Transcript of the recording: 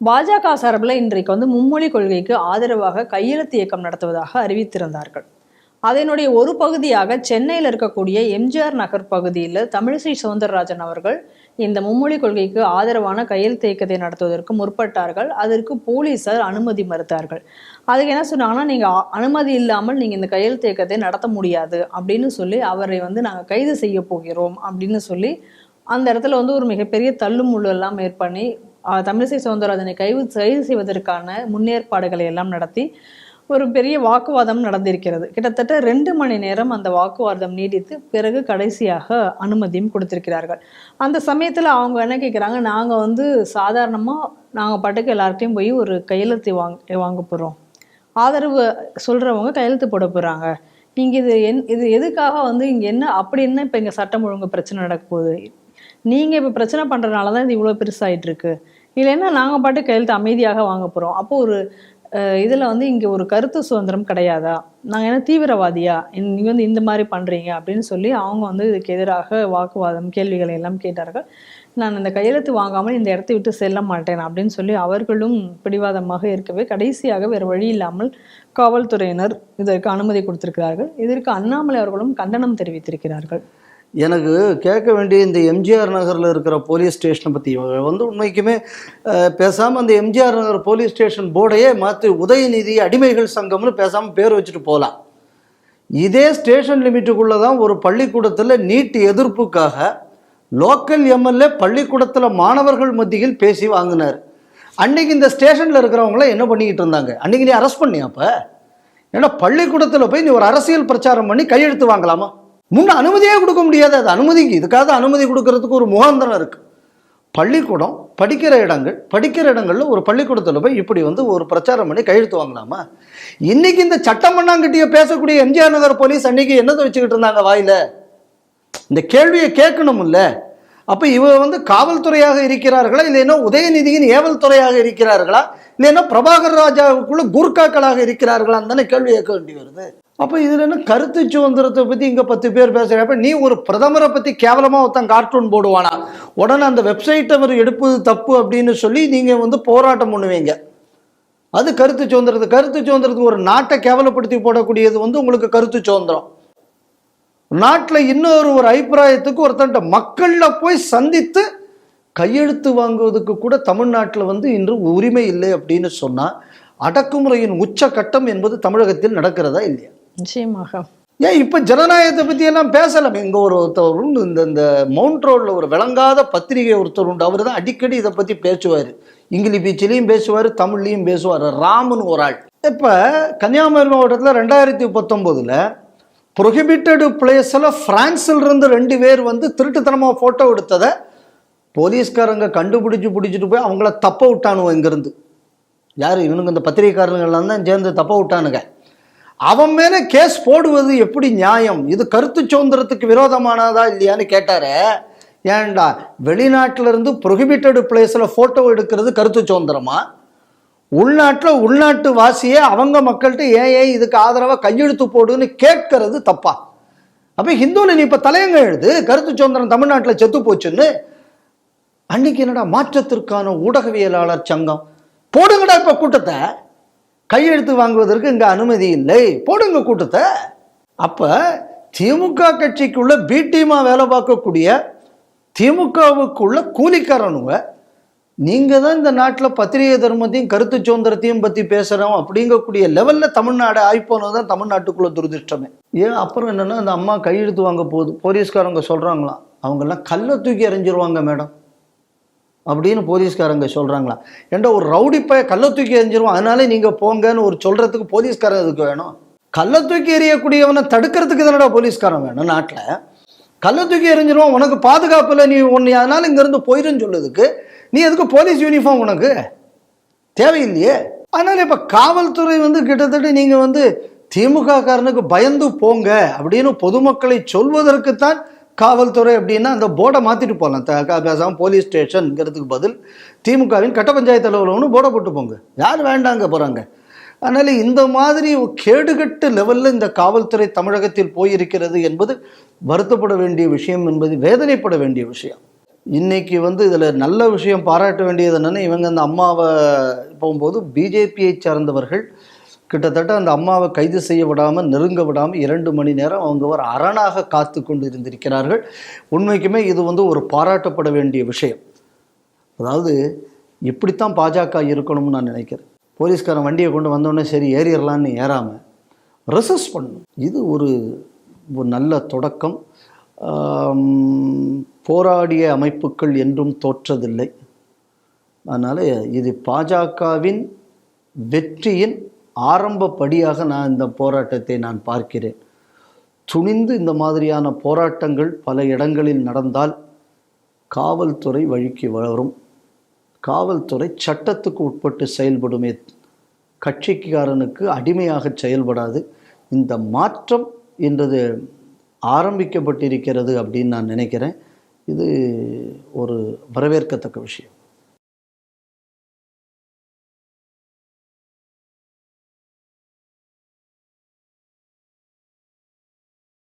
பாஜக சார்பில் இன்றைக்கு வந்து மும்மொழி கொள்கைக்கு ஆதரவாக கையெழுத்து இயக்கம் நடத்துவதாக அறிவித்திருந்தார்கள். அதனுடைய ஒரு பகுதியாக சென்னையில் இருக்கக்கூடிய எம்ஜிஆர் நகர் பகுதியில் தமிழிசை சவுந்தரராஜன் அவர்கள் இந்த மும்மொழி கொள்கைக்கு ஆதரவான கையெழுத்து இயக்கத்தை நடத்துவதற்கு முற்பட்டார்கள். அதற்கு போலீசார் அனுமதி மறுத்தார்கள். அதுக்கு என்ன சொன்னாங்கன்னா நீங்கள் அனுமதி இல்லாமல் நீங்கள் இந்த கையெழுத்து இயக்கத்தை நடத்த முடியாது அப்படின்னு சொல்லி அவரை வந்து நாங்கள் கைது செய்ய போகிறோம் அப்படின்னு சொல்லி அந்த இடத்துல வந்து ஒரு மிகப்பெரிய தள்ளுமுள்ளு எல்லாம் ஏற்பண்ணி தமிழிசை சவுந்தரராஜனை கைது கைது செய்வதற்கான முன்னேற்பாடுகளை எல்லாம் நடத்தி ஒரு பெரிய வாக்குவாதம் நடந்திருக்கிறது. கிட்டத்தட்ட ரெண்டு மணி நேரம் அந்த வாக்குவாதம் நீடித்து பிறகு கடைசியாக அனுமதியும் கொடுத்திருக்கிறார்கள். அந்த சமயத்தில் அவங்க என்ன கேட்குறாங்க நாங்கள் வந்து சாதாரணமாக நாங்கள் பாட்டுக்கு எல்லார்ட்டையும் போய் ஒரு கையெழுத்து வாங்க வாங்க போகிறோம் ஆதரவு சொல்கிறவங்க கையெழுத்து போட போகிறாங்க இங்கே இது என் இது எதுக்காக வந்து இங்கே என்ன அப்படி என்ன இப்போ இங்கே சட்டம் ஒழுங்கு பிரச்சனை நடக்க போகுது? நீங்கள் இப்போ பிரச்சனை பண்ணுறதுனால தான் இது இவ்வளோ பெருசாகிட்டு இருக்கு இல்லைன்னா நாங்கள் பாட்டு கையெழுத்து அமைதியாக வாங்க போகிறோம் அப்போது ஒரு இதில் வந்து இங்கே ஒரு கருத்து சுதந்திரம் கிடையாதா? நாங்கள் என்ன தீவிரவாதியா? நீங்கள் வந்து இந்த மாதிரி பண்ணுறீங்க அப்படின்னு சொல்லி அவங்க வந்து இதுக்கு எதிராக வாக்குவாதம் கேள்விகளை எல்லாம் கேட்டார்கள். நான் இந்த கையெழுத்து வாங்காமல் இந்த இடத்தை விட்டு செல்ல மாட்டேன் அப்படின்னு சொல்லி அவர்களும் பிடிவாதமாக இருக்கவே கடைசியாக வேறு வழி இல்லாமல் காவல்துறையினர் இதற்கு அனுமதி கொடுத்திருக்கிறார்கள். இதற்கு அண்ணாமலை அவர்களும் கண்டனம் தெரிவித்திருக்கிறார்கள். எனக்கு கேட்க வேண்டிய இந்த எம்ஜிஆர் நகரில் இருக்கிற போலீஸ் ஸ்டேஷனை பற்றி வந்து உண்மைக்குமே பேசாமல் அந்த எம்ஜிஆர் நகர் போலீஸ் ஸ்டேஷன் போர்டையே மாற்றி உதயநிதி அடிமைகள் சங்கம்னு பேசாமல் பேர் வச்சுட்டு போகலாம் இதே ஸ்டேஷன் லிமிட்டுக்குள்ளே தான் ஒரு பள்ளிக்கூடத்தில் நீட் எதிர்ப்புக்காக லோக்கல் எம்எல்ஏ பள்ளிக்கூடத்தில் மாணவர்கள் மத்தியில் பேசி வாங்கினார். அன்னைக்கு இந்த ஸ்டேஷனில் இருக்கிறவங்கள என்ன பண்ணிக்கிட்டு இருந்தாங்க? அன்னைக்கு நீ அரெஸ்ட் பண்ணியா அப்போ? ஏன்னா பள்ளிக்கூடத்தில் போய் நீ ஒரு அரசியல் பிரச்சாரம் பண்ணி கையெழுத்து வாங்கலாமா? முன்ன அனுமதியே கொடுக்க முடியாது. அது அனுமதிக்கு இதுக்காக அனுமதி கொடுக்கறதுக்கு ஒரு முகாந்திரம் இருக்குது பள்ளிக்கூடம் படிக்கிற இடங்கள் படிக்கிற இடங்களில் ஒரு பள்ளிக்கூடத்தில் போய் இப்படி வந்து ஒரு பிரச்சாரம் பண்ணி கையெழுத்து வாங்கலாமா இன்றைக்கி இந்த சட்டம் பண்ணாங்கிட்டே பேசக்கூடிய எம்ஜிஆர் நகர் போலீஸ் அன்றைக்கி என்னதை வச்சுக்கிட்டு இருந்தாங்க வாயில? இந்த கேள்வியை கேட்கணும்ல. அப்போ இவர் வந்து காவல்துறையாக இருக்கிறார்களா? இல்லைன்னா உதயநிதியின் ஏவல் துறையாக இருக்கிறார்களா இல்லைன்னா பிரபாகர் ராஜாவுக்குள்ள குர்காக்களாக இருக்கிறார்களான்னு தானே கேள்வி கேட்க வேண்டி வருது. அப்போ இதில் என்ன கருத்து சுதந்திரத்தை பற்றி இங்கே பத்து பேர் பேசுகிறப்ப நீ ஒரு பிரதமரை பற்றி கேவலமாக ஒருத்தன் கார்ட்டூன் போடுவானா? உடனே அந்த வெப்சைட்டை அவர் எடுப்பது தப்பு அப்படின்னு சொல்லி நீங்கள் வந்து போராட்டம் பண்ணுவீங்க. அது கருத்து சுதந்திரத்து. கருத்து சுதந்திரத்துக்கு ஒரு நாட்டை கேவலப்படுத்தி போடக்கூடியது வந்து உங்களுக்கு கருத்து சுதந்திரம். நாட்டில் இன்னொரு ஒரு அபிப்பிராயத்துக்கு ஒருத்தன்ட்ட மக்களில் போய் சந்தித்து கையெழுத்து வாங்குவதற்கு கூட தமிழ்நாட்டில் வந்து இன்று உரிமை இல்லை அப்படின்னு சொன்னால் அடக்குமுறையின் உச்ச கட்டம் என்பது தமிழகத்தில் நடக்கிறதா இல்லையா? நிச்சயமாக. ஏன் இப்போ ஜனநாயகத்தை பற்றி எல்லாம் பேசலாம். இங்கே ஒரு ஒருத்தர் உண்டு இந்த இந்த மவுண்ட் ரோடில் ஒரு விளங்காத பத்திரிகை ஒருத்தர் உண்டு. அவர் தான் அடிக்கடி இதை பற்றி பேசுவார். இங்கிலீஷ் பீச்சிலையும் பேசுவார் தமிழ்லையும் பேசுவார். ராமன் ஒரு ஆள். இப்போ கன்னியாகுமரி மாவட்டத்தில் ரெண்டாயிரத்தி பத்தொம்போதில் ப்ரொஹிபிட்டடு பிளேஸில் ஃப்ரான்ஸில் இருந்து ரெண்டு பேர் வந்து திருட்டுத்தனமாக ஃபோட்டோ எடுத்ததை போலீஸ்காரங்க கண்டுபிடிச்சு பிடிச்சிட்டு போய் அவங்கள தப்ப விட்டானுவோ இங்கேருந்து. யார்? இவனுங்க இந்த பத்திரிகைக்காரங்கள்லாம் தான் சேர்ந்து தப்ப விட்டானுங்க. அவன் மேலே கேஸ் போடுவது எப்படி நியாயம்? இது கருத்து சுதந்திரத்துக்கு விரோதமானதா இல்லையான்னு கேட்டார். ஏன்டா? வெளிநாட்டிலிருந்து ப்ரொஹிபிட்டடு பிளேஸில் ஃபோட்டோ எடுக்கிறது கருத்து சுதந்திரமா? உள்நாட்டில் உள்நாட்டு வாசியே அவங்க மக்கள்கிட்ட ஏன் ஏன் இதுக்கு ஆதரவாக கையெழுத்து போடுன்னு கேட்கறது தப்பா? அப்போ ஹிந்துவில் நீ இப்போ தலையங்க எழுது கருத்து சுதந்திரம் தமிழ்நாட்டில் செத்து போச்சுன்னு அன்னைக்கு என்னடா மாற்றத்திற்கான ஊடகவியலாளர் சங்கம்? போடுங்கடா இப்போ கூட்டத்தை. கையெழுத்து வாங்குவதற்கு இங்கே அனுமதி இல்லை. போடுங்க கூட்டத்தை. அப்போ திமுக கட்சிக்குள்ள பிடிமா வேலை பார்க்கக்கூடிய திமுகவுக்குள்ள கூலிக்காரனுங்க நீங்கள் தான் இந்த நாட்டில் பத்திரிகை தர்மத்தையும் கருத்து சுதந்திரத்தையும் பற்றி பேசுகிறோம் அப்படிங்கக்கூடிய லெவலில் தமிழ்நாடு ஆய்ப்போனது தான் தமிழ்நாட்டுக்குள்ளே துரதிருஷ்டமே. ஏன்? அப்புறம் என்னென்னா அந்த அம்மா கையெழுத்து வாங்க போகுது. போலீஸ்காரங்க சொல்கிறாங்களாம் அவங்கெல்லாம் கல்லை தூக்கி எறிஞ்சிருவாங்க மேடம். அப்படின்னு போலீஸ்காரங்க சொல்கிறாங்களா ஏன்டா ஒரு ரவுடி கல்லை தூக்கி எறிஞ்சிருவான்? அதனால நீங்கள் போங்கன்னு ஒரு சொல்கிறதுக்கு போலீஸ்காரன் இதுக்கு வேணும்? கல்லை தூக்கி எறியக்கூடியவனை தடுக்கிறதுக்கு தானடா போலீஸ்காரன் வேணும் நாட்டில்? கல்லை தூக்கி எறிஞ்சிருவான் உனக்கு பாதுகாப்பு இல்லை நீ ஒன்று அதனால இங்கேருந்து போயிருன்னு சொல்லுறதுக்கு நீ எதுக்கு போலீஸ் யூனிஃபார்ம் உனக்கு? தேவையில்லையே. அதனால் இப்போ காவல்துறை வந்து கிட்டத்தட்ட நீங்கள் வந்து திமுக காரனுக்கு பயந்து போங்க அப்படின்னு பொதுமக்களை சொல்வதற்குத்தான் காவல்துறை அப்படின்னா அந்த போர்டை மாற்றிட்டு போகலாம் த க- போலீஸ் ஸ்டேஷனுங்கிறதுக்கு பதில் திமுகவின் கட்ட பஞ்சாயத்து அலுவலகம்னு போர்டை போட்டு போங்க. யார் வேண்டாங்க போகிறாங்க அதனால் இந்த மாதிரி கேடுகட்டு லெவலில் இந்த காவல்துறை தமிழகத்தில் போயிருக்கிறது என்பது வருத்தப்பட வேண்டிய விஷயம் என்பது வேதனைப்பட வேண்டிய விஷயம். இன்னைக்கு வந்து இதில் நல்ல விஷயம் பாராட்ட வேண்டியது என்னென்னா இவங்க அந்த அம்மாவை போகும்போது பிஜேபியை சார்ந்தவர்கள் கிட்டத்தட்ட அந்த அம்மாவை கைது செய்ய விடாமல் நெருங்க விடாமல் இரண்டு மணி நேரம் அவங்க ஒரு அரணாக காத்து கொண்டு இருந்திருக்கிறார்கள். உண்மைக்குமே இது வந்து ஒரு பாராட்டப்பட வேண்டிய விஷயம். அதாவது இப்படித்தான் பாஜக இருக்கணும்னு நான் நினைக்கிறேன். போலீஸ்காரன் வண்டியை கொண்டு வந்தோடனே சரி ஏறிடலான்னு ஏறாமல் ரெசஸ் பண்ணணும். இது ஒரு ஒரு நல்ல தொடக்கம். போராடிய அமைப்புகள் என்றும் தோற்றதில்லை. அதனால் இது பாஜகவின் வெற்றியின் ஆரம்பப்படியாக நான் இந்த போராட்டத்தை நான் பார்க்கிறேன். துணிந்து இந்த மாதிரியான போராட்டங்கள் பல இடங்களில் நடந்தால் காவல்துறை வழிக்கு வளரும். காவல்துறை சட்டத்துக்கு உட்பட்டு செயல்படுமே. கட்சிக்காரனுக்கு அடிமையாக செயல்படாது. இந்த மாற்றம் என்றது ஆரம்பிக்கப்பட்டிருக்கிறது அப்படின்னு நான் நினைக்கிறேன். இது ஒரு வரவேற்கத்தக்க விஷயம்.